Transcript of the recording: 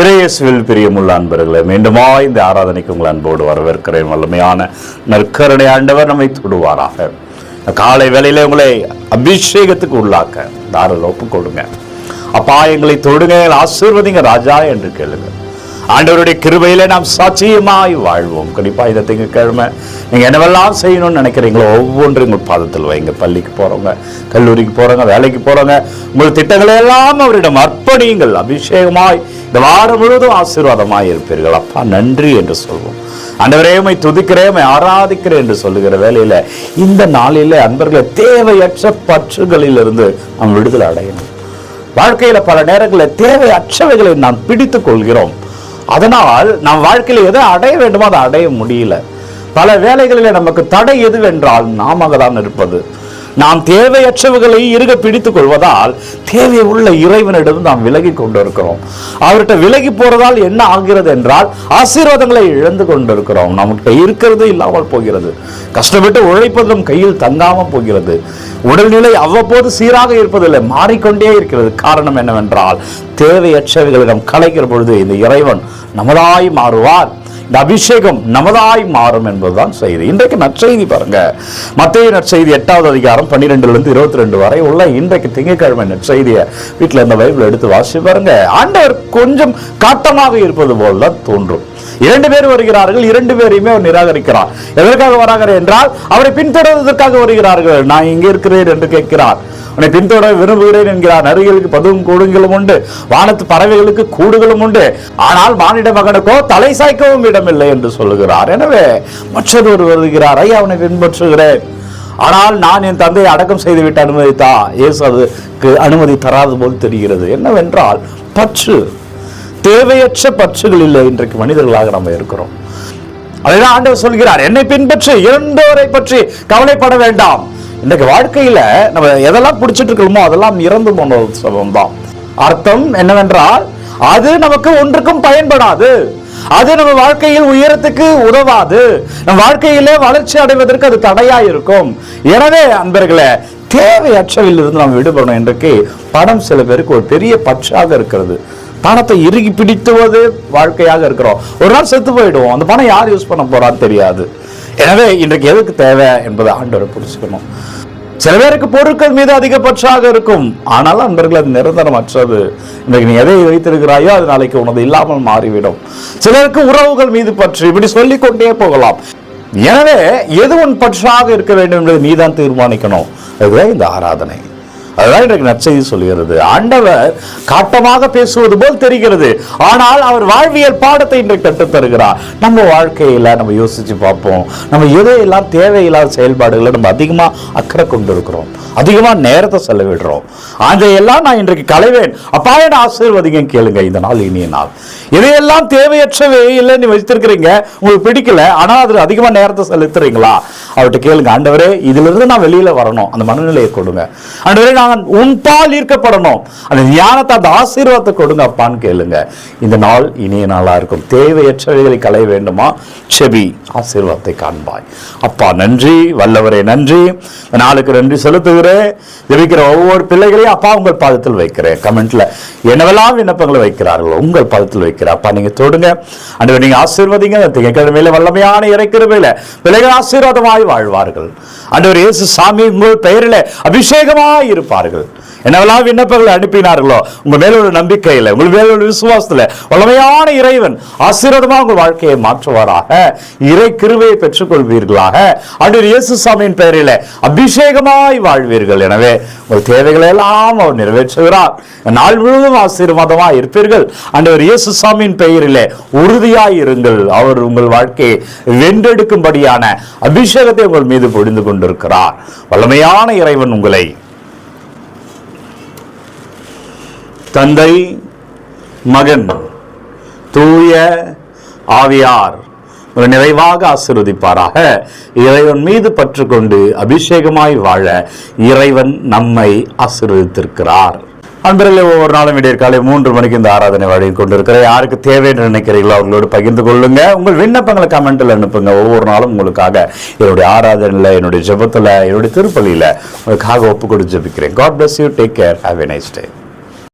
இறையேசுவில் பிரியமுள்ள அன்பர்களே மீண்டுமா இந்த ஆராதனைக்கு உங்கள் அன்போடு வரவேற்கிறேன். வல்லமையான நற்கருணை ஆண்டவர் நம்மை தொடுவாராக. காலை வேளையில உங்களை அபிஷேகத்துக்கு உள்ளாக்க தாராள ஒப்பு கொடுங்க. அப்பா எங்களை தொடுங்க ஆசீர்வதிங்க ராஜா என்று கேளுங்க. ஆண்டவருடைய கிருபையில நாம் சாட்சியமாய் வாழ்வோம். கண்டிப்பா இதை திங்கட்கிழமை நீங்க என்னவெல்லாம் செய்யணும்னு நினைக்கிறீங்களோ ஒவ்வொன்றையும் உங்கள் பாதத்தில் வைங்க. பள்ளிக்கு போறவங்க கல்லூரிக்கு போறவங்க வேலைக்கு போறவங்க உங்கள் திட்டங்களை எல்லாம் அவரிடம் அர்ப்பணியுங்கள். அபிஷேகமாய் இந்த வாரம் முழுவதும் ஆசீர்வாதமாக இருப்பீர்கள். அப்பா நன்றி என்று சொல்வோம். அண்டவரேமை துதிக்கிறேமை ஆராதிக்கிறேன் என்று சொல்லுகிற வேலையில இந்த நாளிலே அன்பர்களை தேவையற்ற பற்றுகளிலிருந்து நாம் விடுதலை அடையணும். வாழ்க்கையில பல நேரங்களில் தேவையற்றவைகளை நாம் பிடித்துக் கொள்கிறோம். அதனால் நாம் வாழ்க்கையில எதை அடைய வேண்டுமோ அதை அடைய முடியல. பல வேலைகளில் நமக்கு தடை எதுவென்றால் நாம தான் இருப்பது. நாம் தேவையற்றவைகளை இருக பிடித்துக் கொள்வதால் தேவை உள்ள இறைவனிடம் நாம் விலகி கொண்டிருக்கிறோம். அவர்கிட்ட விலகி போறதால் என்ன ஆகிறது என்றால் ஆசீர்வாதங்களை இழந்து கொண்டிருக்கிறோம். நம்மகிட்ட இருக்கிறது இல்லாமல் போகிறது. கஷ்டப்பட்டு உழைப்பதும் கையில் தங்காமல் போகிறது. உடல்நிலை அவ்வப்போது சீராக இருப்பதில்லை மாறிக்கொண்டே இருக்கிறது. காரணம் என்னவென்றால் தேவையற்றவர்களிடம் கலைக்கிற பொழுது இந்த இறைவன் நமதாய் மாறுவார். இந்த அபிஷேகம் நமதாய் மாறும் என்பதுதான் செய்தி. இன்றைக்கு நற்செய்தி பாருங்க. மத்திய நற்செய்தி எட்டாவது அதிகாரம் பன்னிரெண்டுல இருந்து இருபத்தி ரெண்டு வரை உள்ள இன்றைக்கு திங்கட்கிழமை நற்செய்தியை வீட்டில் இந்த பைபிள் எடுத்து வாசி பாருங்க. ஆண்டவர் கொஞ்சம் காட்டமாக இருப்பது போல் தான் தோன்றும். இரண்டு பேர் வருகிறார்கள் இரண்டு பேரையுமே அவர் நிராகரிக்கிறார். எதற்காக வராங்க என்றால் அவரை பின்தொடர்வதற்காக வருகிறார்கள். நான் இங்கே இருக்கிறேன் என்று கேட்கிறார். உன்னை பின்தொடர விரும்புகிறேன் என்கிறார். நரிகளுக்கு பதுவும் கூடுங்களும் உண்டு. வானத்து பறவைகளுக்கு கூடுகளும் உண்டு. ஆனால் மானிட மகனுக்கோ தலை சாய்க்கவும் இடமில்லை என்று சொல்லுகிறார். எனவே மற்றொரு வருகிறார். ஐயா அவனை பின்பற்றுகிறேன். ஆனால் நான் என் தந்தையை அடக்கம் செய்துவிட்டு அனுமதித்தா இயேசு அதுக்கு அனுமதி தராது போல் தெரிகிறது. என்னவென்றால் பற்று தேவையற்ற பற்றுகள் இல்லை. இன்றைக்கு மனிதர்களாக நம்ம இருக்கிறோம். அதைதான் ஆண்டவர் சொல்கிறார். என்னை பின்பற்றி இறந்தோரை பற்றி கவலைப்பட வேண்டாம். இன்றைக்கு வாழ்க்கையில நம்ம எதெல்லாம் பிடிச்சிட்டு இருக்கிறோமோ அதெல்லாம் இறந்து போன சம்பவம் தான் அர்த்தம் என்னவென்றால் அது நமக்கு ஒன்றுக்கும் பயன்படாது. அது நம்ம வாழ்க்கையில் உயரத்துக்கு உதவாது. நம் வாழ்க்கையிலே வளர்ச்சி அடைவதற்கு அது தடையா இருக்கும். எனவே அன்பர்களே தேவையற்றவில் இருந்து நாம் விடுபடணும். இன்றைக்கு பணம் சில பேருக்கு ஒரு பெரிய பற்றாக இருக்கிறது. பணத்தை இறுகி பிடித்துவது வாழ்க்கையாக இருக்கிறோம். ஒரு நாள் செத்து போயிடுவோம். அந்த பணம் யார் யூஸ் பண்ண போறான்னு தெரியாது. எனவே இன்றைக்கு எதுக்கு தேவை என்பதை ஆண்டவரை புரிச்சுக்கணும் சில பேருக்கு பொருட்கள் மீது அதிக பற்றாக இருக்கும். ஆனாலும் அன்பர்கள் அது நிரந்தரமற்றது. இன்றைக்கு நீ எதை வைத்திருக்கிறாயோ அது நாளைக்கு உனது இல்லாமல் மாறிவிடும். சிலருக்கு உறவுகள் மீது பற்று. இப்படி சொல்லிக் கொண்டே போகலாம். எனவே எது உன் பற்றாக இருக்க வேண்டும் என்பதை நீதான் தீர்மானிக்கணும். அதுதான் இந்த ஆராதனை. அதுதான் இன்றைக்கு நற்செய்தி சொல்கிறது. ஆண்டவர் காட்டமாக பேசுவது போல் தெரிகிறது. ஆனால் அவர் வாழ்வியல் பாடத்தை இன்றைக்கு கற்றுத்தருகிறார். நம்ம வாழ்க்கையில் நம்ம யோசிச்சு பார்ப்போம். நம்ம எதையெல்லாம் தேவையில்லாத செயல்பாடுகளை நம்ம அதிகமாக அக்கறை கொண்டு இருக்கிறோம் நேரத்தை செலவிடுறோம். அதையெல்லாம் நான் இன்றைக்கு களைவேன். அப்பா என்ன ஆசீர்வதிங்க கேளுங்க இந்த நாள் இனிய நாள். இதையெல்லாம் தேவையற்றவே இல்லை நீ வைத்திருக்கிறீங்க. உங்களுக்கு பிடிக்கல ஆனால் அது அதிகமாக நேரத்தை செலுத்துறீங்களா? அவர்கிட்ட கேளுங்க. ஆண்டவரே இதுல இருந்து நான் வெளியில வரணும். அந்த மனநிலையை கொடுங்க. ஆண்டவரே நான் உன்பால் ஈர்க்கப்படணும். அந்த ஞானத்தை அந்த ஆசீர்வாதத்தை கொடுங்க அப்பான்னு கேளுங்க. இந்த நாள் இனிய நாளா இருக்கும். தேவையற்றவைகளை களைய வேண்டுமா? செபி ஆசீர்வாதத்தை காண்பாய். அப்பா நன்றி. வல்லவரே நன்றி. நாளுக்கு நன்றி செலுத்துகிறேன் ஜெபிக்கிற ஒவ்வொரு பிள்ளைகளையும் அப்பா உங்கள் பாதத்தில் வைக்கிறேன். கமெண்ட்ல என்னவெல்லாம் விண்ணப்பங்களை வைக்கிறார்களோ உங்கள் பாதத்தில் வைக்கிறேன். அப்பா நீங்க தொடுங்க. அண்டு நீங்க ஆசீர்வதிங்க. திங்கக்கிழமையில வல்லமையான இறைக்கிருமையில பிள்ளைகள் ஆசீர்வாதமாய் வாழ்வார்கள். அன்று இயேசு சாமி உங்கள் பெயரில் அபிஷேகமாய் இருப்பார்கள் என்னவெல்லாம் விண்ணப்பங்களை அனுப்பினார்களோ உங்க மேல ஒரு நம்பிக்கையில உங்கள் மேல ஒரு விசுவாசத்துல வல்லமையான இறைவன் ஆசீர்வாதமா உங்கள் வாழ்க்கையை மாற்றுவாராக. இறை கிருவையை பெற்றுக்கொள்வீர்களாக. அன்று இயேசு சாமியின் பெயரில அபிஷேகமாய் வாழ்வீர்கள். எனவே உங்கள் தேவைகளை எல்லாம் அவர் நிறைவேற்றுகிறார். நாள் முழுவதும் ஆசீர்வாதமா இருப்பீர்கள். அன்று இயேசு சாமியின் பெயரிலே உறுதியாய் இருங்கள். அவர் உங்கள் வாழ்க்கையை வென்றெடுக்கும்படியான அபிஷேகத்தை உங்கள் மீது பொழிந்து கொண்டிருக்கிறார். வல்லமையான இறைவன் உங்களை தந்தை மகன் தூய ஆவியார் நிறைவாக ஆசிர்வதிப்பாராக. இறைவன் மீது பற்றுக்கொண்டு அபிஷேகமாய் வாழ இறைவன் நம்மை ஆசீர்வதித்திருக்கிறார். அன்பர்களே ஒவ்வொரு நாளும் விடியற் காலை மூன்று மணிக்கு இந்த ஆராதனை வழங்கி கொண்டிருக்கிறேன். யாருக்கு தேவை என்று நினைக்கிறீங்களோ அவங்களோடு பகிர்ந்து கொள்ளுங்க. உங்கள் விண்ணப்பங்களை கமெண்ட்டில் அனுப்புங்க. ஒவ்வொரு நாளும் உங்களுக்காக என்னுடைய ஆராதனையில் என்னுடைய ஜெபத்தில் என்னுடைய திருப்பலியில் உங்களுக்காக ஒப்பு கொடுத்து ஜெபிக்கிறேன். God bless you take care have a nice day